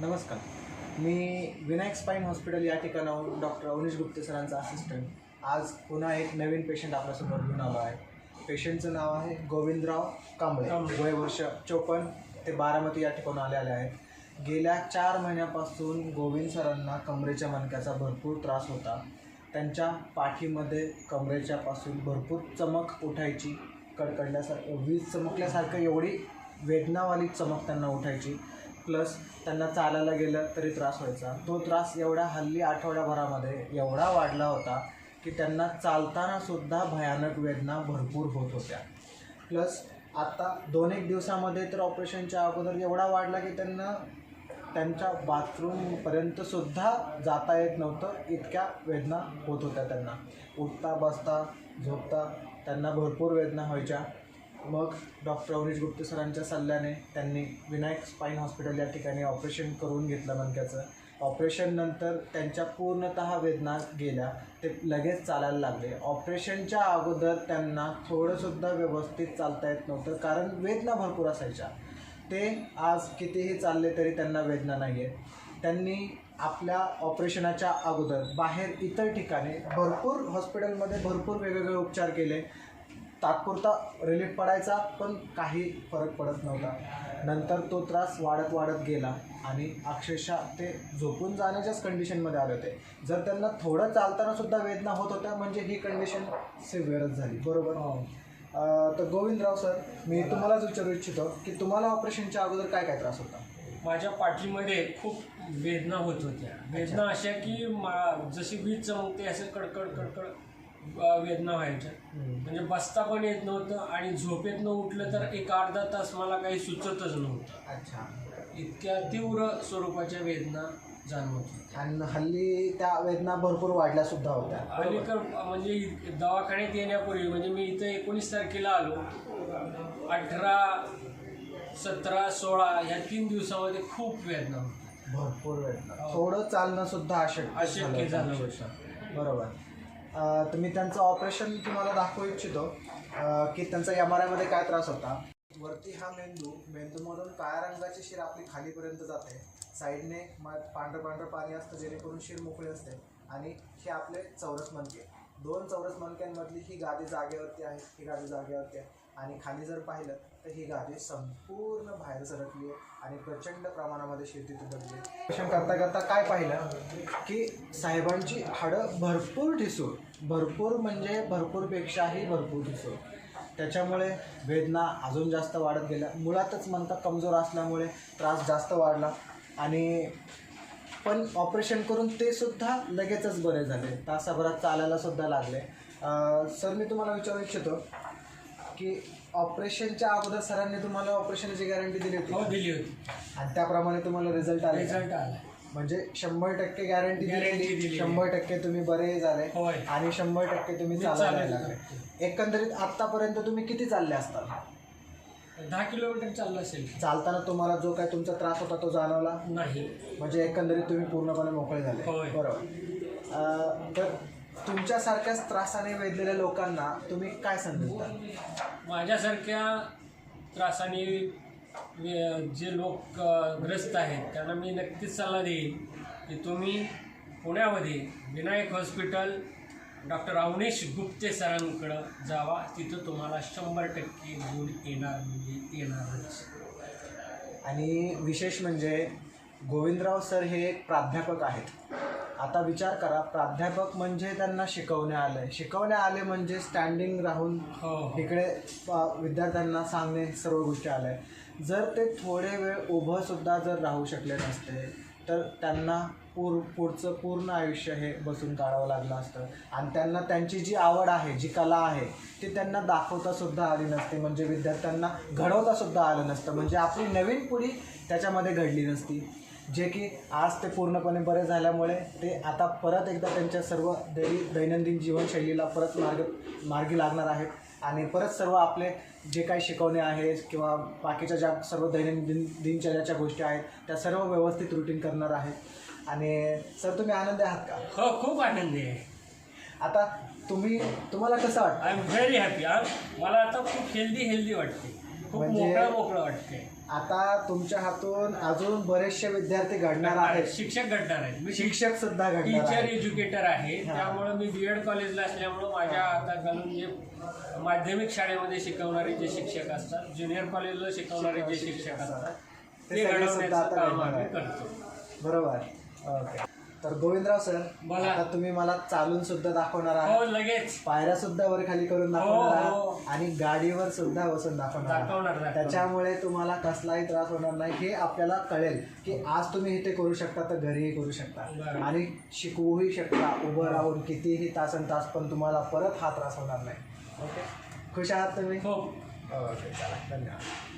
नमस्कार. मी Vinayak spine hospital या ठिकाणाहून डॉक्टर अवनीश गुप्ते सरांचा असिस्टंट आज पुन्हा एक नवीन पेशंट आपल्यासमोर घेऊन आलो आहे. पेशंटचं नाव आहे गोविंदराव कांबळे. वय वर्ष चोपन्न ते बारामती या ठिकाणून आलेले आहेत. गेल्या चार महिन्यापासून गोविंद सरांना कमरेच्या मणक्याचा भरपूर त्रास होता. त्यांच्या पाठीमध्ये कमरेच्यापासून भरपूर चमक उठायची. कडकडल्यासारखं वीज चमकल्यासारखं एवढी वेदनावाली चमक त्यांना उठायची. प्लस त्यांना चालायला गेलं तरी त्रास व्हायचा. तो त्रास एवढा हल्ली आठवड्याभरामध्ये एवढा वाढला होता की त्यांना चालताना सुद्धा भयानक वेदना भरपूर होत होत्या. प्लस आता दोन एक दिवसामध्ये तर ऑपरेशनच्या अगोदर एवढा वाढला की त्यांना त्यांच्या बाथरूमपर्यंतसुद्धा जाता येत नव्हतं. इतक्या वेदना होत होत्या त्यांना. उठता बसता झोपता त्यांना भरपूर वेदना व्हायच्या. मग डॉक्टर अवनीश गुप्ते सरांच्या सल्ल्याने त्यांनी विनायक स्पाईन हॉस्पिटल या ठिकाणी ऑपरेशन करून घेतलं मणक्याचं. ऑपरेशननंतर त्यांच्या पूर्णतः वेदना गेल्या ते लगेच चालायला लागले. ऑपरेशनच्या अगोदर त्यांना थोडंसुद्धा व्यवस्थित चालता येत नव्हतं कारण वेदना भरपूर असायच्या. ते आज कितीही चालले तरी त्यांना वेदना नाही आहे त्यांनी आपल्या ऑपरेशनाच्या अगोदर बाहेर इतर ठिकाणी भरपूर हॉस्पिटलमध्ये भरपूर वेगवेगळे उपचार केले. तात्पुरता रिलीफ पडायचा पण काही फरक पडत नव्हता. नंतर तो त्रास वाढत वाढत गेला आणि अक्षरशः ते झोपून जाण्याच्याच कंडिशनमध्ये आले होते. जर त्यांना थोडं चालताना सुद्धा वेदना होत होत्या म्हणजे ही कंडिशन सिव्हिअरच झाली. बरोबर? अं, तर गोविंदराव सर मी तुम्हालाच विचारू इच्छितो की तुम्हाला ऑपरेशनच्या अगोदर काय काय त्रास होता? माझ्या पाठीमध्ये खूप वेदना होत होत्या. वेदना अशा की मा जशी वीज चमकते असं कडकड कडकड वेदना व्हायच्या. म्हणजे बसता पण येत नव्हतं आणि झोपेत न उठलं तर एक अर्धा तास मला काही सुचतच नव्हतं. अच्छा. इतक्या तीव्र स्वरूपाच्या वेदना जाणवत होत्या. आणि हल्ली त्या वेदना भरपूर वाढल्या सुद्धा होत्या. अलीकड म्हणजे दवाखान्यात येण्यापूर्वी म्हणजे मी इथं एकोणीस तारखेला आलो. अठरा सतरा सोळा ह्या तीन दिवसामध्ये खूप वेदना होत्या. भरपूर वेदना. हो. थोडं चालणं सुद्धा अशक्य अशक्य झालं. बरोबर. तर मी त्यांचं ऑपरेशन तुम्हाला दाखवू इच्छितो. की त्यांचा एम आर आयमध्ये काय त्रास होता. वरती हा मेंदू मेंदूमधून काळ्या रंगाची शिर आपली खालीपर्यंत जाते. साईडने मग पांढरं पांढरं पाणी असतं जेणेकरून शिर मोकळी असते. आणि हे आपले चौरस मनके दोन चौरस मनक्यांमधली ही गादी जागेवरती आहे ही गादी जागेवरती आहे. आणि खाली जर पाहिलं तर ही गावे संपूर्ण बाहेर सरकली आहे आणि प्रचंड प्रमाणामध्ये शेती तुटली ऑपरेशन करता करता काय पाहिलं की साहेबांची हाडं भरपूर ठिसूळ. भरपूर म्हणजे भरपूरपेक्षाही भरपूर ठिसूळ. त्याच्यामुळे वेदना अजून जास्त वाढत गेल्या. मुळातच म्हणता कमजोर असल्यामुळे त्रास जास्त वाढला. आणि पण ऑपरेशन करून ते सुद्धा लगेचच बरे झाले. तासाभरात चालायला सुद्धा लागले. सर मी तुम्हाला विचारू इच्छितो की ऑपरेशनच्या अगोदर सरांनी तुम्हाला ऑपरेशनची गॅरंटी दिली हो होती दिली होती. आणि त्याप्रमाणे तुम्हाला रिझल्ट आले. का? रिझल्ट आला. म्हणजे शंभर टक्के गॅरंटी Guarantee दिलेली दिलेली. शंभर टक्के तुम्ही बरे झाले होय. आणि शंभर टक्के तुम्ही मी चालायला चालायला लागले. एकंदरीत आतापर्यंत तुम्ही किती चालले असतात दहा किलोमीटर चाललं असेल. चालताना तुम्हाला जो काय तुमचा त्रास होता तो जाणवला? नाही. म्हणजे एकंदरीत तुम्ही पूर्णपणे मोकळे झाले. होय. बरोबर. अं, तर तुमच्यासारख्याच त्रासाने वेधलेल्या लोकांना तुम्ही काय द्याल? माझ्यासारख्या त्रासाने वे- जे लोक अ, ग्रस्त आहेत त्यांना मी नक्कीच सल्ला देईन की तुम्ही पुण्यामध्ये विनायक हॉस्पिटल डॉक्टर अवनीश गुप्ते सरांकडं जावा. तिथं तुम्हाला शंभर टक्के गुण येणार म्हणजे येणारच. आणि विशेष म्हणजे गोविंदराव सर हे एक प्राध्यापक आहेत. आता विचार करा प्राध्यापक म्हणजे त्यांना शिकवणे आलं शिकवणे आले म्हणजे स्टँडिंग राहून हो इकडे प- विद्यार्थ्यांना सांगणे सर्व गोष्टी आल्या. जर ते थोडे वेळ उभं सुद्धा जर राहू शकले नसते तर त्यांना पूर पुढचं पूर्ण आयुष्य हे बसून काढावं लागलं असतं. आणि त्यांना त्यांची जी आवड आहे जी कला आहे ती त्यांना दाखवता सुद्धा आली नसते. म्हणजे विद्यार्थ्यांना घडवता सुद्धा आलं नसतं. म्हणजे आपली नवीन पिढी त्याच्यामध्ये घडली नसती. जे की आज ते पूर्णपणे बरे झाल्यामुळे ते आता परत एकदा त्यांच्या सर्व दै दैनंदिन जीवनशैलीला परत मार्ग मार्गी लागणार आहेत. आणि परत सर्व आपले जे काही शिकवणे आहेत किंवा बाकीच्या ज्या सर्व दैनंदिन दिनचर्याच्या गोष्टी आहेत त्या सर्व व्यवस्थित रुटीन करणार आहेत. आणि सर तुम्ही आनंदी आहात का? हो खूप आनंदी आहे. आता तुम्ही तुम्हाला कसं वाटतं? आय एम व्हेरी हॅपी मला आता खूप हेल्दी हेल्दी वाटते. खूप म्हणजे- मोकळं मोकळं वाटते. आता तुमच्या हातून अजून बरेचसे विद्यार्थी घडणार आहेत. शिक्षक घडणार आहेत. मी शिक्षक सुद्धा टीचर एज्युकेटर आहे. त्यामुळे मी बी एड कॉलेजला असल्यामुळं माझ्या हातात घालून जे माध्यमिक शाळेमध्ये शिकवणारे जे शिक्षक असतात ज्युनियर कॉलेजला शिकवणारे जे शिक्षक असतात. ते घडवण्याचं आता काम आम्ही. करतो. बरोबर. ओके. तर गोविंदराव सर बोला. आता तुम्ही मला चालून सुद्धा दाखवणार हो आहात. लगेच. पायऱ्या सुद्धा वर खाली करून हो, दाखवणार हो. आहात आणि गाडीवर सुद्धा बसून दाखवणार आहात. दाखवणार, दाखवणार. त्याच्यामुळे तुम्हाला कसलाही त्रास होणार नाही. हे आपल्याला कळेल की आज तुम्ही इथे करू शकता तर घरीही करू शकता. बरं. आणि शिकवूही शकता. उभं राहून कितीही तासन तास पण तुम्हाला परत हा त्रास होणार नाही. ओके. खुश आहात तुम्ही? हो. ओके चला. धन्यवाद.